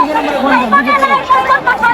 আমরা